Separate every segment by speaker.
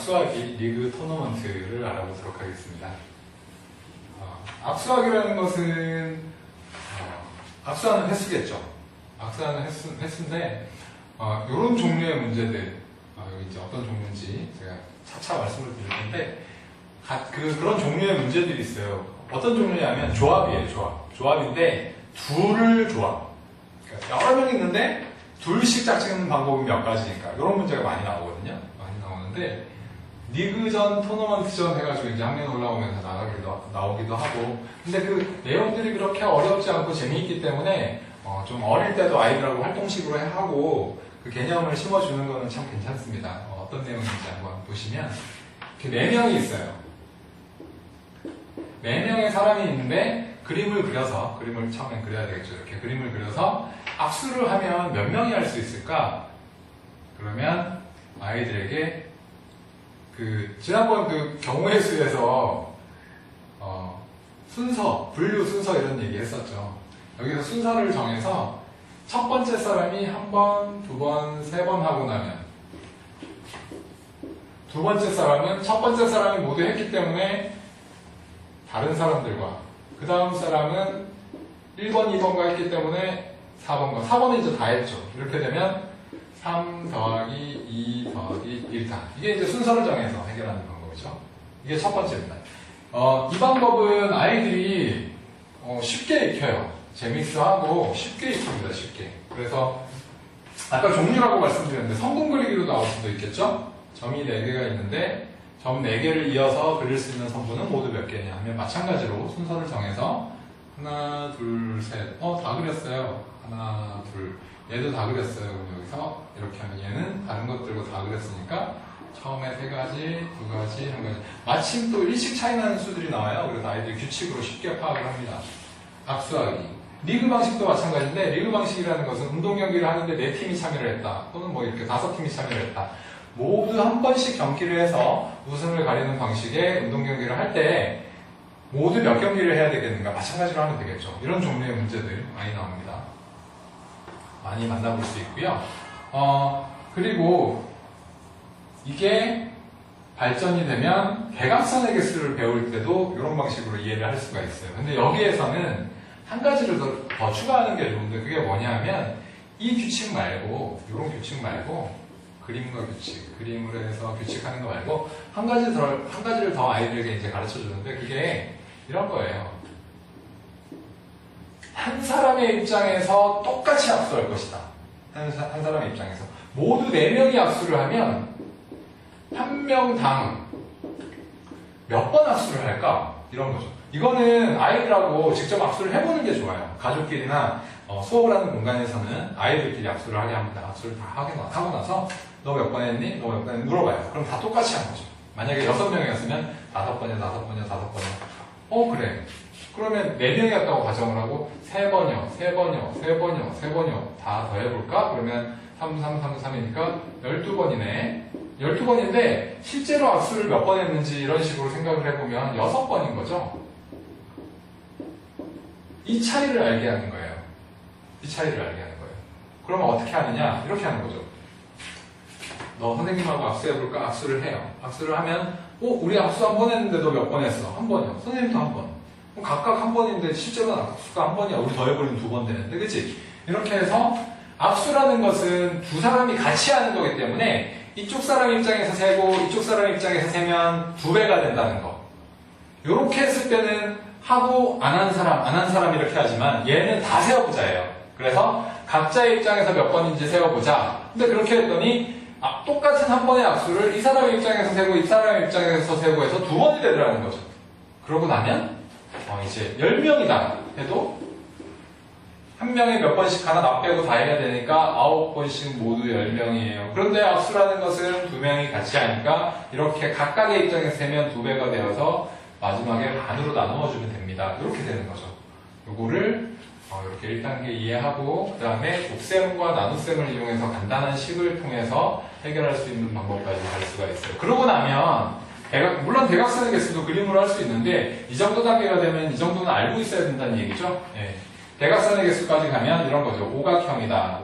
Speaker 1: 압수하기 리그 토너먼트를 알아보도록 하겠습니다. 어, 압수하기라는 것은 어, 압수하는 횟수겠죠. 압수하는 횟수, 횟수인데 이런 종류의 문제들 어, 여기 이제 어떤 종류인지 제가 차차 말씀을 드릴 텐데 가- 그, 그런 종류의 문제들이 있어요. 어떤 종류냐면 조합이에요, 조합. 조합인데 둘을 조합. 그러니까 여러 명 있는데 둘씩 짝짓는 방법이 몇 가지니까 이런 문제가 많이 나오거든요. 많이 나오는데 리그전, 토너먼트전 해가지고 이제 학년 올라오면서 나가기도 나오기도 하고 근데 그 내용들이 그렇게 어렵지 않고 재미있기 때문에 어, 좀 어릴 때도 아이들하고 활동식으로 해- 하고 그 개념을 심어주는 거는 참 괜찮습니다. 어, 떤 내용인지 한번 보시면 이렇게 네 명이 있어요. 네 명의 사람이 있는데 그림을 그려서 그림을 처음엔 그려야 되겠죠. 이렇게 그림을 그려서 악수를 하면 몇 명이 할 수 있을까? 그러면 아이들에게 그 지난번 그 경우의 수에서 어, 순서, 분류 순서 이런 얘기 했었죠. 여기서 순서를 정해서 첫 번째 사람이 한 번, 두 번, 세 번 하고 나면 두 번째 사람은 첫 번째 사람이 모두 했기 때문에 다른 사람들과 그 다음 사람은 1번, 2번과 했기 때문에 4번과 4번은 이제 다 했죠. 이렇게 되면 3 더하기 2 더하기 1다. 이게 이제 순서를 정해서 해결하는 방법이죠. 이게 첫 번째입니다. 어, 이 방법은 아이들이 어, 쉽게 익혀요. 재밌어하고 쉽게 익힙니다. 쉽게. 그래서 아까 종류라고 말씀드렸는데 성분 그리기로 나올 수도 있겠죠? 점이 4개가 있는데 점 4개를 이어서 그릴 수 있는 성분은 모두 몇 개냐 하면 마찬가지로 순서를 정해서 하나, 둘, 셋. 어, 다 그렸어요. 하나, 둘. 얘도 다 그렸어요. 그럼 여기서 이렇게 하면 얘는 다른 것들과 다 그렸으니까 처음에 세 가지, 두 가지, 한 가지. 마침 또 일식 차이 나는 수들이 나와요. 그래서 아이들이 규칙으로 쉽게 파악을 합니다. 압수하기. 리그 방식도 마찬가지인데 리그 방식이라는 것은 운동 경기를 하는데 네 팀이 참여를 했다. 또는 뭐 이렇게 다섯 팀이 참여를 했다. 모두 한 번씩 경기를 해서 우승을 가리는 방식의 운동 경기를 할 때 모두 몇 경기를 해야 되겠는가 마찬가지로 하면 되겠죠. 이런 종류의 문제들 많이 나옵니다. 많이 만나볼 수 있고요. 어, 그리고 이게 발전이 되면 대각선의 개수를 배울 때도 이런 방식으로 이해를 할 수가 있어요. 근데 여기에서는 한 가지를 더, 더 추가하는 게 좋은데 그게 뭐냐면 이 규칙 말고 이런 규칙 말고 그림과 규칙, 그림으로 해서 규칙하는 거 말고 한 가지 더, 한 가지를 더 아이들에게 이제 가르쳐 주는데 그게 이런 거예요. 한 사람의 입장에서 똑같이 압수할 것이다. 한, 사, 한 사람의 입장에서 모두 네 명이 압수를 하면 한 명당 몇 번 압수를 할까? 이런 거죠. 이거는 아이들하고 직접 압수를 해보는 게 좋아요. 가족끼리나 어, 수업을 하는 공간에서는 아이들끼리 압수를 하게 합니다. 압수를 다 하게 나- 하고 나서 너 몇 번 했니? 너 몇 번 했니? 물어봐요. 그럼 다 똑같이 하는 거죠. 만약에 여섯 명이었으면 다섯 번이야, 다섯 번이야, 다섯 번이야. 어, 그래. 그러면 네 명이었다고 가정을 하고 세 번이요, 세 번이요, 세 번이요, 세 번이요 다 더해볼까? 그러면 3, 3, 3, 3이니까 12번이네. 12번인데 실제로 압수를 몇 번 했는지 이런 식으로 생각을 해보면 6번인 거죠. 이 차이를 알게 하는 거예요. 이 차이를 알게 하는 거예요. 그러면 어떻게 하느냐? 이렇게 하는 거죠. 너 선생님하고 압수해볼까? 압수를 해요. 압수를 하면, 어, 우리 압수 한 번 했는데 너 몇 번 했어? 한 번이요. 선생님도 한 번. 그럼 각각 한 번인데 실제로는 압수가 한 번이야. 우리 더해버리면 두 번 되는데, 그치? 이렇게 해서 압수라는 것은 두 사람이 같이 하는 거기 때문에 이쪽 사람 입장에서 세고 이쪽 사람 입장에서 세면 두 배가 된다는 거. 이렇게 했을 때는 하고 안 한 사람, 안 한 사람 이렇게 하지만 얘는 다 세어보자예요. 그래서 각자의 입장에서 몇 번인지 세어보자. 근데 그렇게 했더니 아, 똑같은 한 번의 악수를 이 사람 입장에서 세고 이 사람 입장에서 세고 해서 두 번이 되더라는 거죠. 그러고 나면 어, 이제 10명이다 해도 한 명에 몇 번씩 하나 나 빼고 다 해야 되니까 아홉 번씩 모두 10명이에요. 그런데 악수라는 것은 두 명이 같이 하니까 이렇게 각각의 입장에서 세면 두 배가 되어서 마지막에 반으로 나누어 주면 됩니다. 이렇게 되는 거죠. 요거를 어, 이렇게 1단계 이해하고 그 다음에 곱셈과 나눗셈을 이용해서 간단한 식을 통해서 해결할 수 있는 방법까지 갈 수가 있어요. 그러고 나면 대각, 물론 대각선의 개수도 그림으로 할 수 있는데 이 정도 단계가 되면 이 정도는 알고 있어야 된다는 얘기죠. 예. 대각선의 개수까지 가면 이런 거죠. 오각형이다.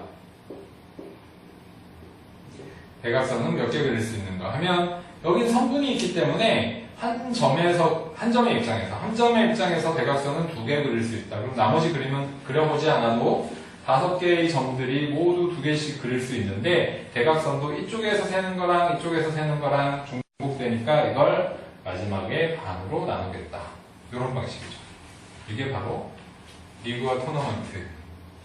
Speaker 1: 대각선은 몇 개 그릴 수 있는가 하면 여긴 성분이 있기 때문에 한 점에서 한 점의 입장에서 한 점의 입장에서 대각선은 두 개 그릴 수 있다. 그럼 나머지 그림은 그려보지 않아도 다섯 개의 점들이 모두 두 개씩 그릴 수 있는데 대각선도 이쪽에서 세는 거랑 이쪽에서 세는 거랑 중 복되니까 이걸 마지막에 반으로 나누겠다. 이런 방식이죠. 이게 바로 리그와 토너먼트.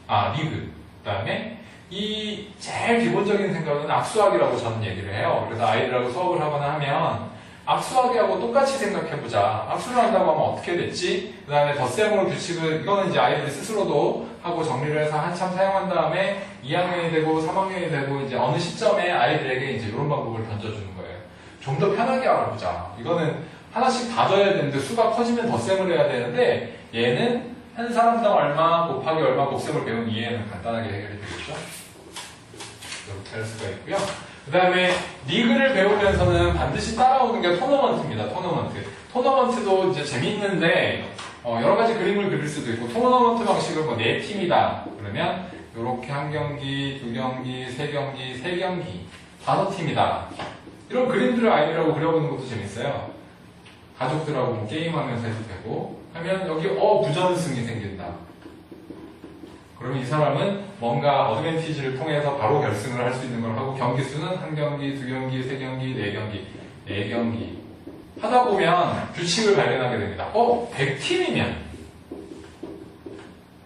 Speaker 1: 아, 리그. 그 다음에 이 제일 기본적인 생각은 악수학이라고 저는 얘기를 해요. 그래서 아이들하고 수업을 하거나 하면 악수학이하고 똑같이 생각해보자. 악수를 한다고 하면 어떻게 됐지? 그 다음에 덧셈으로 규칙을, 이거는 이제 아이들이 스스로도 하고 정리를 해서 한참 사용한 다음에 2학년이 되고 3학년이 되고 이제 어느 시점에 아이들에게 이제 이런 방법을 던져주는 거예요. 좀 더 편하게 알아보자. 이거는 하나씩 다 져야 되는데 수가 커지면 덧셈을 해야 되는데 얘는 한 사람당 얼마 곱하기 얼마 곱셈을 배운 이해는 간단하게 해결이 되겠죠. 이렇게 할 수가 있고요. 그 다음에 리그를 배우면서는 반드시 따라오는 게 토너먼트입니다. 토너먼트. 토너먼트도 이제 재밌는데 어, 여러 가지 그림을 그릴 수도 있고 토너먼트 방식을 뭐네 팀이다 그러면 이렇게 한 경기, 두 경기, 세 경기, 세 경기, 다섯 팀이다. 이런 그림들을 아이들하고 그려보는 것도 재밌어요. 가족들하고 뭐 게임하면서 해도 되고 하면 여기 어 부전승이 생긴다. 그러면 이 사람은 뭔가 어드밴티지를 통해서 바로 결승을 할 수 있는 걸 하고 경기 수는 한 경기, 두 경기, 세 경기, 네 경기, 네 경기 하다 보면 규칙을 발견하게 됩니다. 어 100팀이면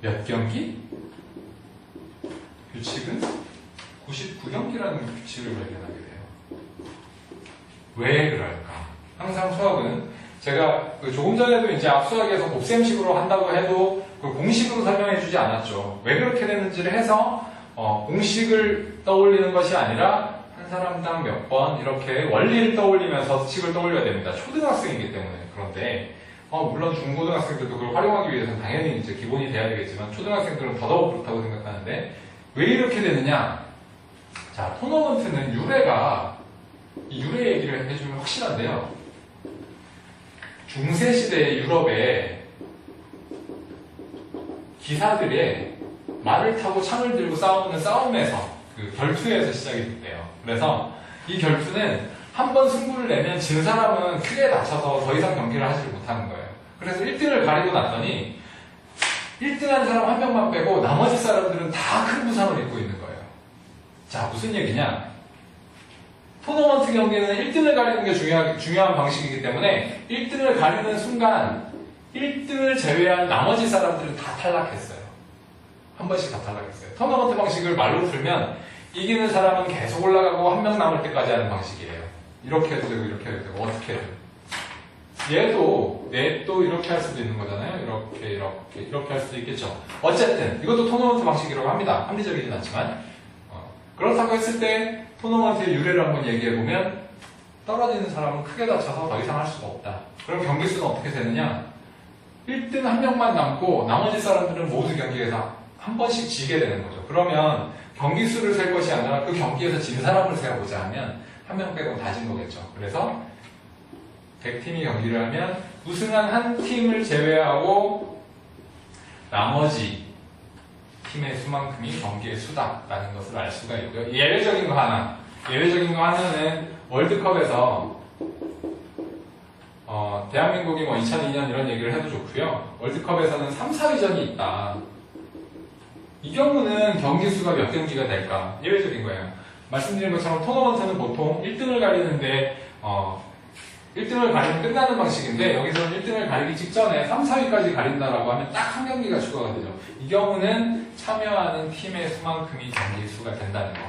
Speaker 1: 몇 경기? 규칙은 99경기라는 규칙을 발견하게 돼요. 왜 그럴까? 항상 수학은 제가 그 조금 전에도 이제 앞수학에서 곱셈식으로 한다고 해도 그 공식으로 설명해 주지 않았죠. 왜 그렇게 되는지를 해서 어, 공식을 떠올리는 것이 아니라 한 사람당 몇 번 이렇게 원리를 떠올리면서 식을 떠올려야 됩니다. 초등학생이기 때문에 그런데 어, 물론 중고등학생들도 그걸 활용하기 위해서는 당연히 이제 기본이 돼야 되겠지만 초등학생들은 더더욱 그렇다고 생각하는데 왜 이렇게 되느냐? 자 토너먼트는 유래가 이 유래 얘기를 해주면 확실한데요. 중세시대 유럽에 기사들의 말을 타고 창을 들고 싸우는 싸움에서 그 결투에서 시작이 됐대요. 그래서 이 결투는 한 번 승부를 내면 진 사람은 크게 다쳐서 더 이상 경기를 하지 못하는 거예요. 그래서 1등을 가리고 났더니 1등한 사람 한 명만 빼고 나머지 사람들은 다 큰 부상을 입고 있는 거예요. 자, 무슨 얘기냐? 토너먼트 경기는 1등을 가리는 게 중요한, 중요한 방식이기 때문에 1등을 가리는 순간 1등을 제외한 나머지 사람들은 다 탈락했어요. 한 번씩 다 탈락했어요. 토너먼트 방식을 말로 풀면 이기는 사람은 계속 올라가고 한 명 남을 때까지 하는 방식이에요. 이렇게 해도 되고 이렇게 해도 되고 어떻게 해도 얘도 얘도 이렇게 할 수도 있는 거잖아요. 이렇게 이렇게 이렇게 할 수도 있겠죠. 어쨌든 이것도 토너먼트 방식이라고 합니다. 합리적이진 않지만 어, 그렇다고 했을 때 토너먼트의 유래를 한번 얘기해 보면 떨어지는 사람은 크게 다쳐서 더 이상 할 수가 없다. 그럼 경기 수는 어떻게 되느냐? 1등 한 명만 남고 나머지 사람들은 모두 경기에서 한 번씩 지게 되는 거죠. 그러면 경기 수를 셀 것이 아니라 그 경기에서 진 사람을 세어보자 하면 한 명 빼고 다 진 거겠죠. 그래서 100팀이 경기를 하면 우승한 한 팀을 제외하고 나머지 팀의 수만큼이 경기의 수다라는 것을 알 수가 있고요. 예외적인 거 하나. 예외적인 거 하나는 월드컵에서 어, 대한민국이 뭐 2002년 이런 얘기를 해도 좋고요. 월드컵에서는 3, 4위전이 있다. 이 경우는 경기 수가 몇 경기가 될까? 예외적인 거예요. 말씀드린 것처럼 토너먼트는 보통 1등을 가리는데 어, 1등을 가리면 끝나는 방식인데 여기서는 1등을 가리기 직전에 3, 4위까지 가린다라고 하면 딱 한 경기가 추가가 되죠. 이 경우는 참여하는 팀의 수만큼이 경기 수가 된다는 거.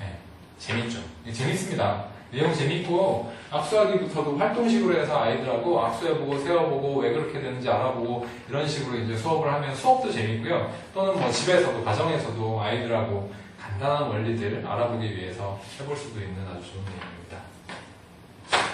Speaker 1: 네, 재밌죠. 네, 재밌습니다. 내용 재밌고 악수하기부터도 활동식으로 해서 아이들하고 악수해보고 세워보고 왜 그렇게 되는지 알아보고 이런 식으로 이제 수업을 하면 수업도 재밌고요. 또는 뭐 집에서도 가정에서도 아이들하고 간단한 원리들을 알아보기 위해서 해볼 수도 있는 아주 좋은 내용입니다.